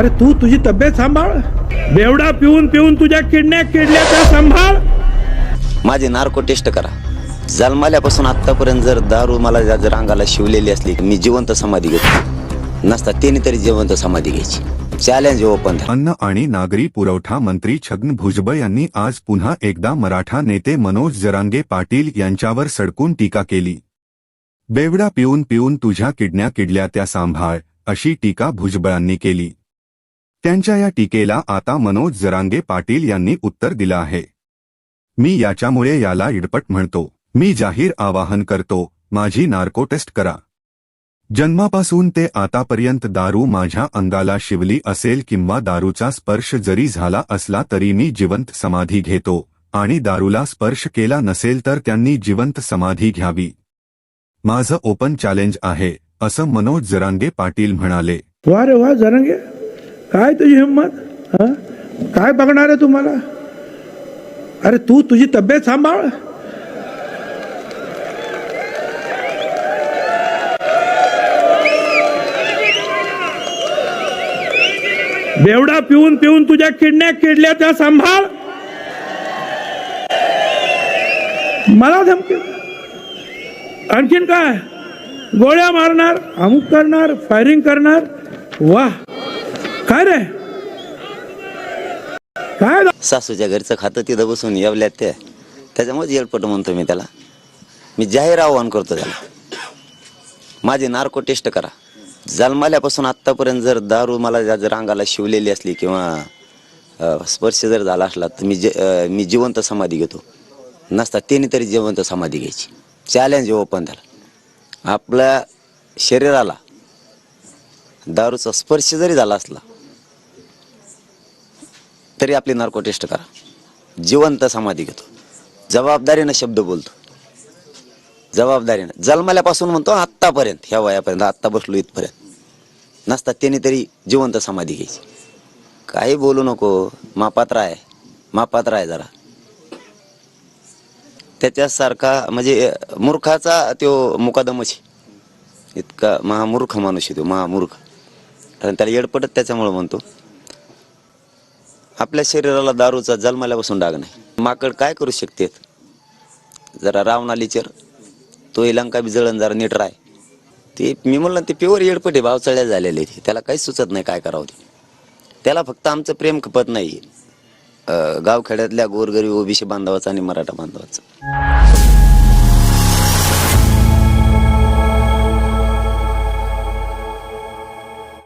अरे तू तुझी तब्येत सांभाळ. बेवडा पिऊन पिऊन तुझ्या किडण्या किडल्या त्या सांभाळ. माझी नार्को टेस्ट करा. जन्माल्यापासून आतापर्यंत जर दारू मला जर अंगाला शिवलेली असली मी जिवंत समाधी घेतो. नसता त्याने तरी जिवंत समाधी घ्यायची. चॅलेंज ओपन अन्न आणि नागरी पुरवठा मंत्री छगन भुजबळ यांनी आज पुन्हा एकदा मराठा नेते मनोज जरांगे पाटील यांच्यावर सडकून टीका केली. बेवडा पिऊन पिऊन तुझ्या किडण्या किडल्या त्या सांभाळ अशी टीका भुजबळांनी केली. त्यांच्या या टीकेला आता मनोज जरांगे पाटील यांनी उत्तर दिलं आहे. मी याच्यामुळे याला इडपट म्हणतो. मी जाहीर आवाहन करतो. माझी नार्को टेस्ट करा. जन्मापासून ते आतापर्यंत दारू माझ्या अंगाला शिवली असेल किंवा दारूचा स्पर्श जरी झाला असला तरी मी जिवंत समाधी घेतो. आणि दारूला स्पर्श केला नसेल तर त्यांनी जिवंत समाधी घ्यावी. माझं ओपन चॅलेंज आहे असं मनोज जरांगे पाटील म्हणाले. वा रे वा जरांगे. काय तुझी हिंमत? काय बघणार आहे तुम्हाला? अरे तू तुझी तब्येत सांभाळ. बेवडा पिऊन पिऊन तुझ्या किडण्या किडल्या त्या सांभाळ. मला धमकी. आणखीन काय? गोळ्या मारणार अमुक करणार फायरिंग करणार. वा काय रे? काय सासूच्या घरचं खातं तिथं बसून येवल्यात त्या. त्याच्यामुळेच येळपट म्हणतो मी त्याला. मी जाहीर आव्हान करतो त्याला. माझी नार्को टेस्ट करा. जन्माल्यापासून आत्तापर्यंत जर दारू मला जर रांगाला शिवलेली असली किंवा स्पर्श जर झाला असला तर मी जे मी जिवंत समाधी घेतो. नसता त्याने तरी जिवंत समाधी घ्यायची. चॅलेंज ओपन त्याला. आपल्या शरीराला दारूचा स्पर्श जरी झाला असला तरी आपली नार्को टेस्ट करा. जिवंत समाधी घेतो. जबाबदारीनं शब्द बोलतो. जबाबदारीनं. जन्मल्यापासून म्हणतो आत्तापर्यंत ह्या वयापर्यंत आत्ता बसलो इथपर्यंत. नसतात त्याने तरी जिवंत समाधी घ्यायची. काही बोलू नको. मापात्र आहे. मापात्र आहे जरा. त्याच्यासारखा म्हणजे मूर्खाचा तो मुकादमच इतका महामूर्ख माणूस आहे तो महामूर्ख. कारण त्याला येडपटत त्याच्यामुळं म्हणतो. आपल्या शरीराला दारूचा जन्माल्यापासून डाग नाही. माकड काय करू शकते जरा रावणालीचर तो इलंका बी जळण जरा नीट राय. ते मी म्हणलं ते प्युअर येडपटे भावचळ्या झालेले ते त्याला काहीच सुचत नाही काय करावं ते. त्याला फक्त आमचं प्रेम खपत नाही. गावखेड्यातल्या गोरगरीब ओबीसी बांधवाचा आणि मराठा बांधवाचं.